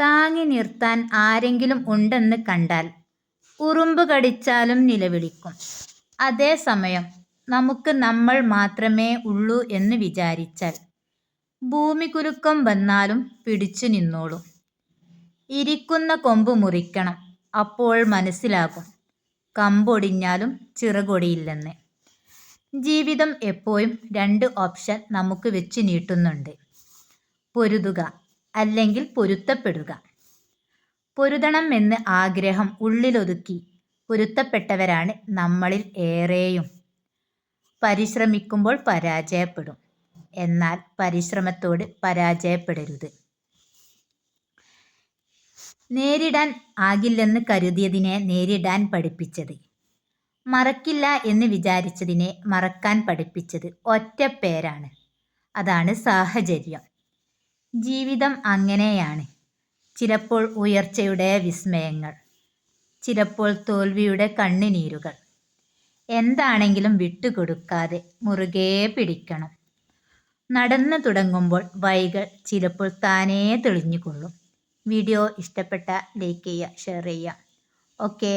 താങ്ങി നിർത്താൻ ആരെങ്കിലും ഉണ്ടെന്ന് കണ്ടാൽ ഉറുമ്പ് കടിച്ചാലും നിലവിളിക്കും. അതേസമയം നമുക്ക് നമ്മൾ മാത്രമേ ഉള്ളൂ എന്ന് വിചാരിച്ചാൽ ഭൂമി ഭൂമികുലുക്കം വന്നാലും പിടിച്ചു നിന്നോളും. ഇരിക്കുന്ന കൊമ്പ് മുറിക്കണം അപ്പോൾ മനസ്സിലാകും കമ്പൊടിഞ്ഞാലും ചിറകൊടിയില്ലെന്ന്. ജീവിതം എപ്പോഴും രണ്ട് ഓപ്ഷൻ നമുക്ക് വെച്ച് നീട്ടുന്നുണ്ട്. പൊരുതുക. അല്ലെങ്കിൽ പൊരുത്തപ്പെടുക. പൊരുതണം എന്ന് ആഗ്രഹം ഉള്ളിലൊതുക്കി പൊരുത്തപ്പെട്ടവരാണ് നമ്മളിൽ ഏറെയും. പരിശ്രമിക്കുമ്പോൾ പരാജയപ്പെടും. എന്നാൽ പരിശ്രമത്തോട് പരാജയപ്പെടരുത്. നേരിടാൻ ആകില്ലെന്ന് കരുതിയതിനെ നേരിടാൻ പഠിപ്പിച്ചത്. മറക്കില്ല എന്ന് വിചാരിച്ചതിനെ മറക്കാൻ പഠിപ്പിച്ചത് ഒറ്റപ്പേരാണ്. അതാണ് സാഹചര്യം. ജീവിതം അങ്ങനെയാണ്. ചിലപ്പോൾ ഉയർച്ചയുടെ വിസ്മയങ്ങൾ ചിലപ്പോൾ തോൽവിയുടെ കണ്ണുനീരുകൾ. എന്താണെങ്കിലും വിട്ടുകൊടുക്കാതെ മുറുകെ പിടിക്കണം. നടന്നു തുടങ്ങുമ്പോൾ വൈകൾ ചിലപ്പോൾ താനേ തെളിഞ്ഞുകൊള്ളും. വീഡിയോ ഇഷ്ടപ്പെട്ട ലൈക്ക് ചെയ്യുക ഷെയർ ചെയ്യുക. ഓക്കേ.